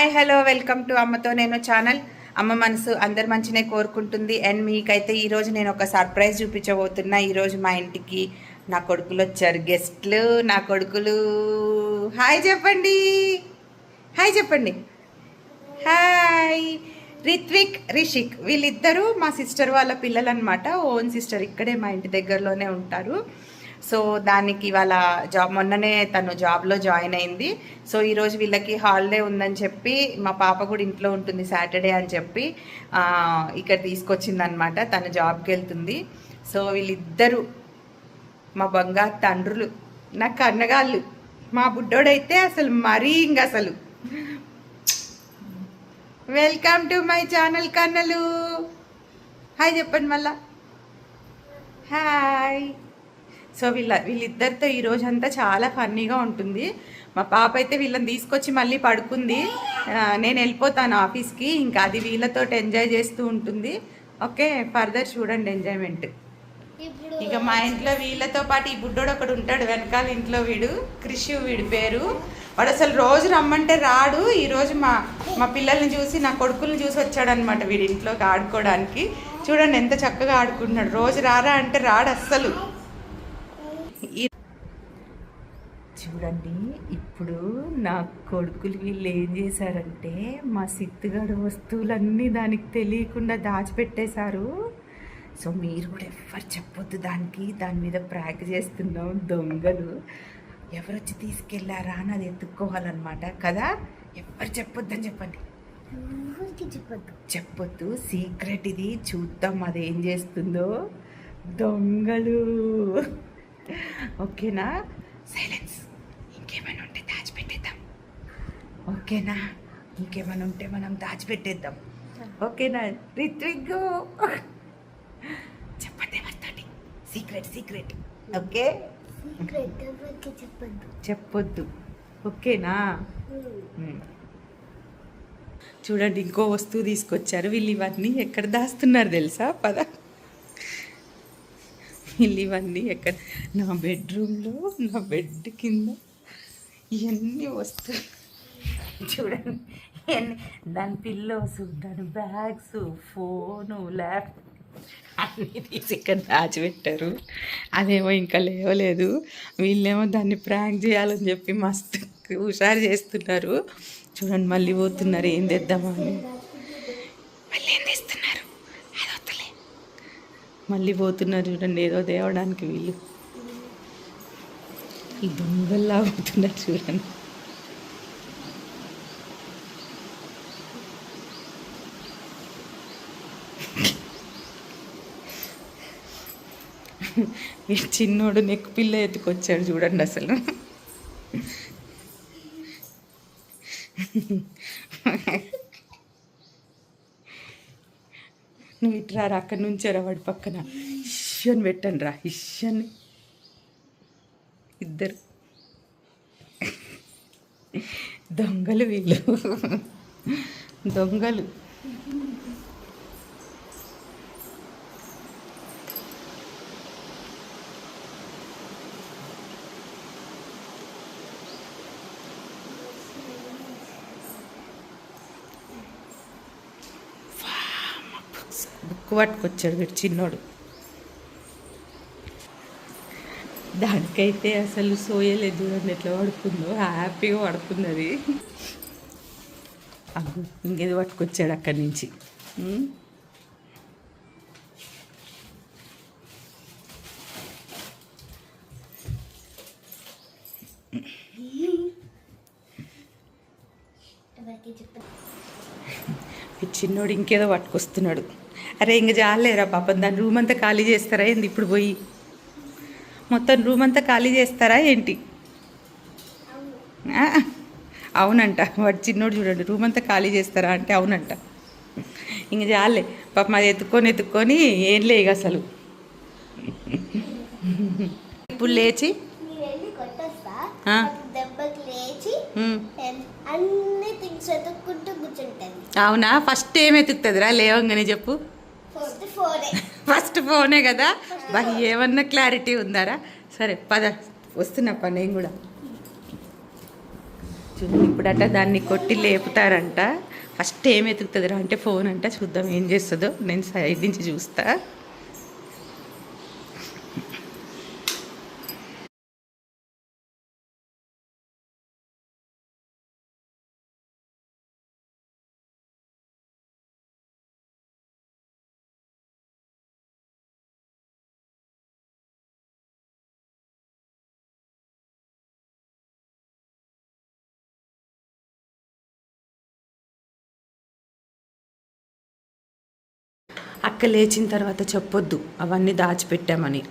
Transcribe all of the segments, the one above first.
Hi hello welcome to అమ్మతో నేను channel. అమ్మ మనసు అందరి మంచినే కోరుకుంటుంది. అండ్ మీకైతే ఈరోజు నేను ఒక సర్ప్రైజ్ చూపించబోతున్నా. ఈరోజు మా ఇంటికి నా కొడుకులు వచ్చారు. గెస్ట్లు నా కొడుకులు. హాయ్ చెప్పండి. హాయ్ చెప్పండి. హాయ్. రిత్విక్ రిషిక్ వీళ్ళిద్దరూ మా సిస్టర్ వాళ్ళ పిల్లలు అనమాట ఓన్ సిస్టర్ ఇక్కడే మా ఇంటి దగ్గరలోనే ఉంటారు. సో దానికి వాళ్ళ జాబ్ మొన్ననే తను జాబ్లో జాయిన్ అయింది. సో ఈరోజు వీళ్ళకి హాలిడే ఉందని చెప్పి మా పాప కూడా ఇంట్లో ఉంటుంది సాటర్డే అని చెప్పి ఇక్కడ తీసుకొచ్చిందనమాట. తను జాబ్కి వెళ్తుంది. సో వీళ్ళిద్దరూ మా బంగారు తండ్రులు నా కన్నగాళ్ళు మా బుడ్డోడైతే అసలు మరీ ఇంక అసలు. వెల్కమ్ టు మై ఛానల్ కన్నలు. హాయ్ చెప్పండి మళ్ళా. హాయ్. సో వీళ్ళ వీళ్ళిద్దరితో ఈ రోజంతా చాలా ఫన్నీగా ఉంటుంది. మా పాప అయితే వీళ్ళని తీసుకొచ్చి మళ్ళీ పడుకుంది. నేను వెళ్ళిపోతాను ఆఫీస్కి. ఇంకా అది వీళ్ళతో ఎంజాయ్ చేస్తూ ఉంటుంది. ఓకే ఫర్దర్ చూడండి ఎంజాయ్మెంట్. ఇక మా ఇంట్లో వీళ్ళతో పాటు ఈ బుడ్డోడు ఒకడు ఉంటాడు వెనకాల ఇంట్లో వీడు కృషి వీడి పేరు. వాడు అసలు రోజు రమ్మంటే రాడు. ఈ రోజు మా మా పిల్లల్ని చూసి నా కొడుకుల్ని చూసి వచ్చాడనమాట వీడి ఇంట్లోకి ఆడుకోవడానికి. చూడండి ఎంత చక్కగా ఆడుకుంటున్నాడు. రోజు రారా అంటే రాడు అస్సలు ఈ- చూడండి ఇప్పుడు నా కొడుకులు వీళ్ళు ఏం చేశారంటే మా సిత్తుగడ వస్తువులన్నీ దానికి తెలియకుండా దాచిపెట్టేశారు. సో మీరు కూడా ఎవ్వరు చెప్పొద్దు దానికి దాని మీద ప్రాక్ చేస్తున్నాం దొంగలు. ఎవరు వచ్చి తీసుకెళ్ళారా అని అది ఎత్తుక్కోవాలన్నమాట కదా? ఎవ్వరు చెప్పొద్దని చెప్పండి. చెప్పొద్దు? చెప్పొద్దు సీక్రెట్ ఇది చూద్దాం అది ఏం చేస్తుందో. దొంగలు. ఓకేనా? సైలెన్స్ ఇంకేమైనా ఉంటే దాచిపెట్టేద్దాం ఓకేనా? ఇంకేమైనా ఉంటే మనం దాచిపెట్టేద్దాం. ఓకేనా? రిత్విక్? చెప్పండి ఎవరితోటి? Secret secret. ఓకే? చెప్పొద్దు. చెప్పొద్దు. ఓకేనా. చూడండి ఇంకో వస్తువు తీసుకొచ్చారు. వీళ్ళు ఇవన్నీ ఎక్కడ దాస్తున్నారు తెలుసా? పద. వీళ్ళు ఇవన్నీ ఎక్కడ? నా బెడ్రూమ్లో నా బెడ్ కింద. ఇవన్నీ వస్తువులు చూడండి. దాని పిల్లోస్ దాని బ్యాగ్స్ ఫోను ల్యాప్ అన్నీ తీసి ఇక్కడ దాచిపెట్టారు. అదేమో ఇంకా లేవలేదు. వీళ్ళేమో దాన్ని ప్రాంక్ చేయాలని చెప్పి మస్తు హుషారు చేస్తున్నారు. చూడండి మళ్ళీ పోతున్నారు. ఏం తెద్దామని అని. మళ్ళీ ఏం తెస్తున్నారు? అది మళ్ళీ పోతున్నారు చూడండి. ఏదో తేవడానికి వీళ్ళు. దొంగల్లా పోతున్నారు చూడండి. ఈ చిన్నోడు నెక్ పిల్ల ఎత్తుకొచ్చాడు చూడండి అసలు. నువ్వు ఇట్రా రా అక్కడి నుంచారా వాడి పక్కన. ఇష్యని పెట్టండి రా ఇష్యని. ఇద్దరు. దొంగలు వీళ్ళు. దొంగలు. బుక్ పట్టుకొచ్చాడు వీడు చిన్నోడు. దానికైతే అసలు సోయలేదు చూడండి ఎట్లా పడుకుందో హ్యాపీగా పడుకున్నది అగ్గు ఇంకేది పట్టుకొచ్చాడు అక్కడి నుంచి. చిన్నోడు ఇంకేదో పట్టుకొస్తున్నాడు. అరే ఇంక జాలేరా పాపం. దాని రూమ్ అంతా ఖాళీ చేస్తారా ఏంది ఇప్పుడు పోయి? మొత్తం రూమ్ అంతా ఖాళీ చేస్తారా ఏంటి? అవునంట. వాడు చిన్నోడు చూడండి రూమ్ అంతా ఖాళీ చేస్తారా అంటే అవునంట. ఇంక చాలే పాపం అది ఎత్తుక్కొని ఎత్తుక్కొని ఏం లే ఇక అసలు. ఇప్పుడు లేచి. అవునా? ఫస్ట్ ఏం ఎత్తుకుతుందిరా లేవంగానే చెప్పు. ఫస్ట్ ఫోనే కదా? బా ఏమన్నా క్లారిటీ ఉందారా? సరే పద. వస్తున్నప్ప నేను కూడా. కూర్చుంది ఇప్పుడట దాన్ని కొట్టి లేపుతారంట. ఫస్ట్ ఏం ఎతుకుతుందిరా? అంటే ఫోన్ అంట చూద్దాం ఏం చేస్తుందో. నేను సైడ్ నుంచి చూస్తా. అక్క లేచిన తర్వాత చెప్పొద్దు. అవన్నీ దాచిపెట్టామని.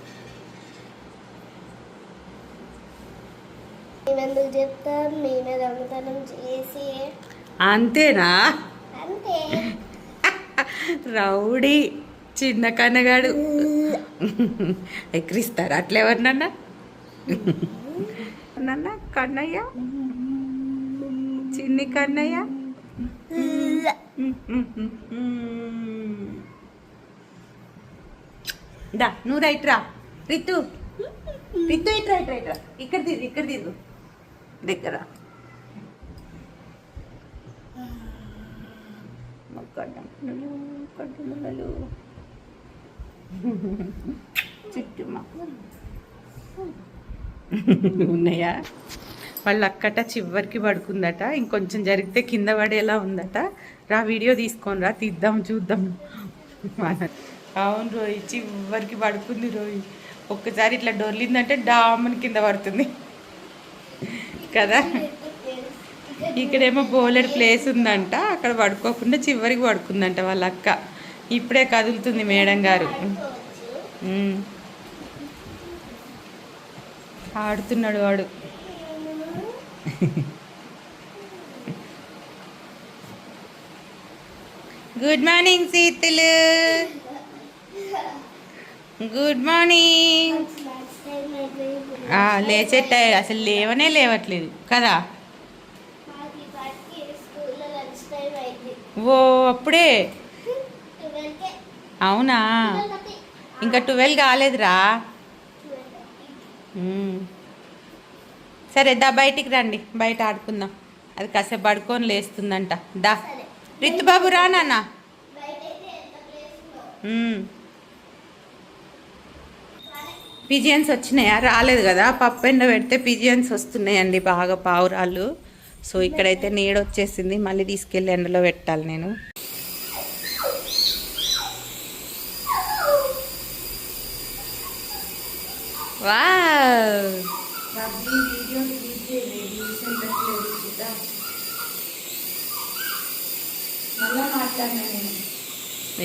అంతేనా? అంతే. రౌడీ చిన్న కన్నగాడు. ఎక్కిరిస్తారు అట్లా ఎవరినన్నా? నన్న కన్నయ్య? చిన్ని కన్నయ్య? దా నువ్వు రైట్ రా. రితు. రితు ఇటు రైట్ రైట్ రా ఇక్కడ తీరు ఇక్కడ తీరు. దగ్గర. కడ్డములు కడ్డములు ఉన్నాయా? వాళ్ళ అక్కట చివరికి పడుకుందట. ఇంకొంచెం జరిగితే కింద పడేలా ఉందట. రా వీడియో తీసుకొని రా తీద్దాం చూద్దాం. అవును రోయి చివరికి పడుకుంది రోయి ఒక్కసారి ఇట్లా డొర్లిందంటే డామని కింద పడుతుంది. కదా? ఇక్కడేమో బోలెడ్ ప్లేస్ ఉందంట అక్కడ పడుకోకుండా చివరికి పడుకుందంట వాళ్ళ అక్క. ఇప్పుడే కదులుతుంది మేడం గారు. ఆడుతున్నాడు వాడు. గుడ్ మార్నింగ్ సీతులు. గుడ్ మార్నింగ్ స్నాక్స్ టైం అసలు లేవనే లేవట్లేదు. కదా? ఓ అప్పుడే. అవునా? ఇంకా ట్వెల్వ్ కాలేదురా? సరే దా బయటికి రండి. బయట ఆడుకుందాం. అది కాసేపు పడుకొని లేస్తుందంట. దా. సరే రిత్తుబాబు రా నాన్న బయట అయితే ఎంత ప్లేస్ ఉందో మ్మ్. పిజియన్స్ వచ్చినాయా? రాలేదు కదా. పప్పు ఎండ పెడితే పిజియన్స్ వస్తున్నాయండి బాగా పావురాళ్ళు. సో ఇక్కడైతే నీడ వచ్చేసింది. మళ్ళీ తీసుకెళ్ళి ఎండలో పెట్టాలి నేను. వావ్!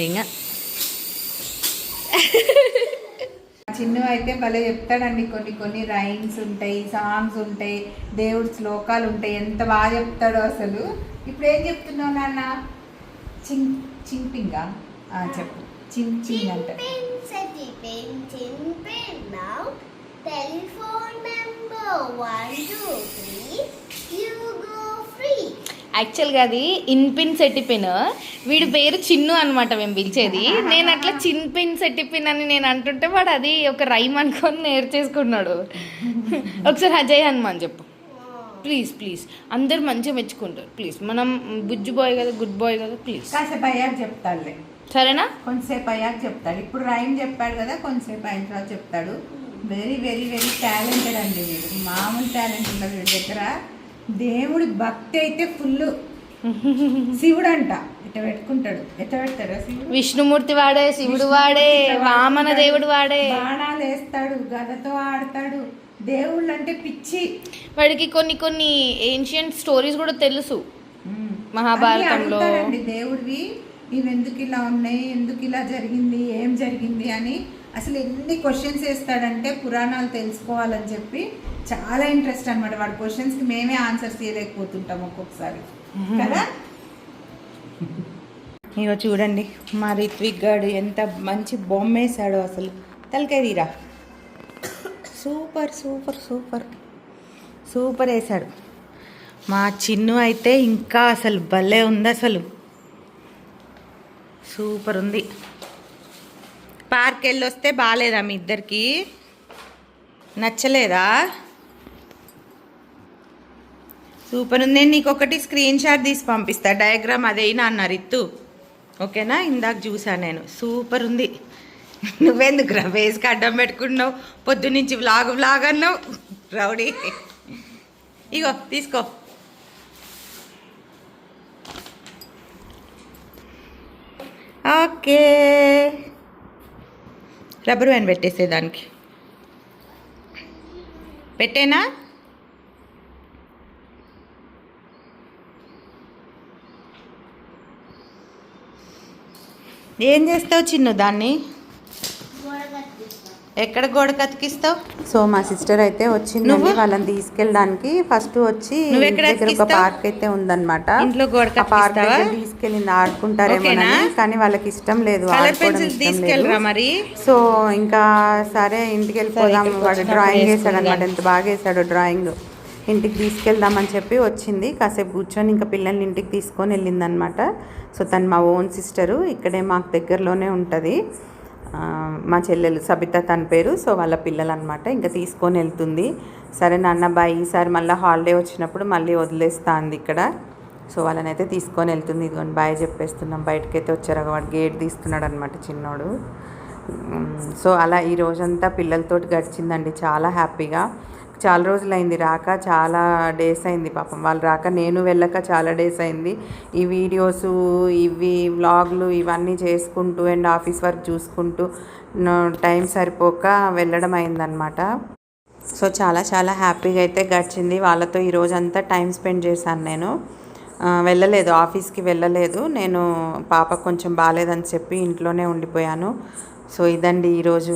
ఇంకా చిన్ను అయితే భలే చెప్తాడండి. కొన్ని కొన్ని రైమ్స్ ఉంటాయి సాంగ్స్ ఉంటాయి దేవుడి శ్లోకాలు ఉంటాయి. ఎంత బాగా చెప్తాడో అసలు. ఇప్పుడు ఏం చెప్తున్నావు నాన్న? చింగ్ చింపింగా? చెప్పు. చింగ్ చింగ్ అంట? Pin city pin యాక్చువల్గా అది ఇన్పిన్ సెట్టిపిన్ వీడి పేరు చిన్ను అనమాట మేము పిలిచేది. నేను అట్లా చిన్పిన్ సెట్టిపిన్ అని నేను అంటుంటే వాడు అది ఒక రైమ్ అనుకొని నేర్చేసుకున్నాడు. ఒకసారి అజయ్ హనుమాన్ చెప్పు. Please please. అందరు మంచిగా మెచ్చుకుంటారు. ప్లీజ్. మనం బుజ్జు బాయ్ కదా గుడ్ బాయ్ కదా ప్లీజ్. కాసేపు అయ్యాక చెప్తాడులే సరేనా? కొంతసేపు అయ్యాక చెప్తాడు. ఇప్పుడు రైమ్ చెప్పాడు కదా కొంతసేపు అయిన తర్వాత చెప్తాడు. వెరీ వెరీ వెరీ టాలెంటెడ్ అండి వీడు. మామూలు టాలెంట్ ఉండదు వీడి దగ్గర. దేవుడి భక్తి అయితే ఫుల్. శివుడు అంట ఇట్ట పెట్టుకుంటాడు? ఎట్ట పెడతాడా శివుడు? విష్ణుమూర్తి వాడే శివుడు వాడే వామన దేవుడు వాడే. బాణాలు వేస్తాడు గదతో ఆడతాడు. దేవుళ్ళు అంటే పిచ్చి. వాడికి కొన్ని కొన్ని ఏన్షియంట్ స్టోరీస్ కూడా తెలుసు. మహాభారతంలో. దేవుడివి. ఇవి ఎందుకు ఇలా ఉన్నాయి? ఎందుకు ఇలా జరిగింది? ఏం జరిగింది? అని అసలు ఎన్ని క్వశ్చన్స్ వేస్తాడంటే పురాణాలు తెలుసుకోవాలని చెప్పి చాలా ఇంట్రెస్ట్ అనమాట వాడి క్వశ్చన్స్కి మేమే ఆన్సర్స్ చేయలేకపోతుంటాం ఒక్కొక్కసారి. కదా? ఇగో చూడండి మా రిత్విక్ గాడు ఎంత మంచి బొమ్మ వేసాడో అసలు తీరా. Super super super. సూపర్ వేసాడు మా చిన్ను అయితే ఇంకా అసలు భలే ఉంది అసలు. సూపర్ ఉంది. పార్క్ వెళ్ళి వస్తే బాగాలేదా మీ ఇద్దరికి? నచ్చలేదా? సూపర్ ఉంది. నేను నీకు ఒకటి స్క్రీన్ షాట్ తీసి పంపిస్తా. డయాగ్రామ్ అదేనా అన్నారు ఇత్తు ఓకేనా? ఇందాక చూసా నేను. సూపర్ ఉంది. నువ్వెందుకు రా? వేసుకి అడ్డం పెట్టుకున్నావు. పొద్దునుంచి వ్లాగ్ వ్లాగ్ అన్నావు. రౌడీ. ఇగో తీసుకో. ఓకే. రబ్బర్ బ్యాండ్ పెట్టేసే దానికి పెట్టేనా? ఏం చేస్తావు చిన్ను దాన్ని? ఎక్కడ గోడ కతికిస్తావు? సో మా సిస్టర్ అయితే వచ్చింది? వాళ్ళని తీసుకెళ్ళడానికి ఫస్ట్ వచ్చి దగ్గర ఒక? పార్క్ అయితే ఉందన్నమాట. ఇంట్లో గోడ ఆ పార్క్ తీసుకెళ్ళింది. ఆడుకుంటారేమోనని. ఓకేనా? కానీ వాళ్ళకి ఇష్టం లేదు. తీసుకెళ్ళరా. మరి? సో ఇంకా సరే ఇంటికి వెళ్ళిపోదాం. వాడు డ్రాయింగ్ వేసాడు అనమాట. ఎంత బాగా వేసాడు డ్రాయింగ్. ఇంటికి తీసుకెళ్దామని చెప్పి వచ్చింది. కాసేపు కూర్చొని ఇంకా పిల్లల్ని ఇంటికి తీసుకొని వెళ్ళింది అనమాట సో తను మా ఓన్ సిస్టరు. ఇక్కడే మాకు దగ్గరలోనే ఉంటుంది. మా చెల్లెలు సబిత తన పేరు సో వాళ్ళ పిల్లలు అనమాట ఇంకా తీసుకొని వెళ్తుంది. సరే నాన్న బాయ్ ఈసారి మళ్ళీ హాలిడే వచ్చినప్పుడు మళ్ళీ వదిలేస్తా అంది ఇక్కడ. సో వాళ్ళని అయితే తీసుకొని వెళ్తుంది. ఇదిగోండి బాయ్ చెప్పేస్తున్నాం. బయటకైతే వచ్చారు. వాడు గేట్ తీస్తున్నాడు అనమాట చిన్నోడు సో అలా ఈ రోజంతా పిల్లలతోటి గడిచిందండి. చాలా హ్యాపీగా. చాలా రోజులైంది రాక చాలా డేస్ అయింది పాపం. వాళ్ళు రాక నేను వెళ్ళక చాలా డేస్ అయింది. ఈ వీడియోస్ ఇవి వ్లాగ్లు ఇవన్నీ చేసుకుంటూ అండ్ ఆఫీస్ వర్క్ చూసుకుంటూ టైం సరిపోక వెళ్ళడం అయిందనమాట సో చాలా చాలా హ్యాపీగా అయితే గడిచింది. వాళ్ళతో ఈ టైం స్పెండ్ చేశాను నేను. వెళ్ళలేదు ఆఫీస్కి వెళ్ళలేదు. నేను పాప కొంచెం బాగాలేదని చెప్పి ఇంట్లోనే ఉండిపోయాను. సో ఇదండి ఈరోజు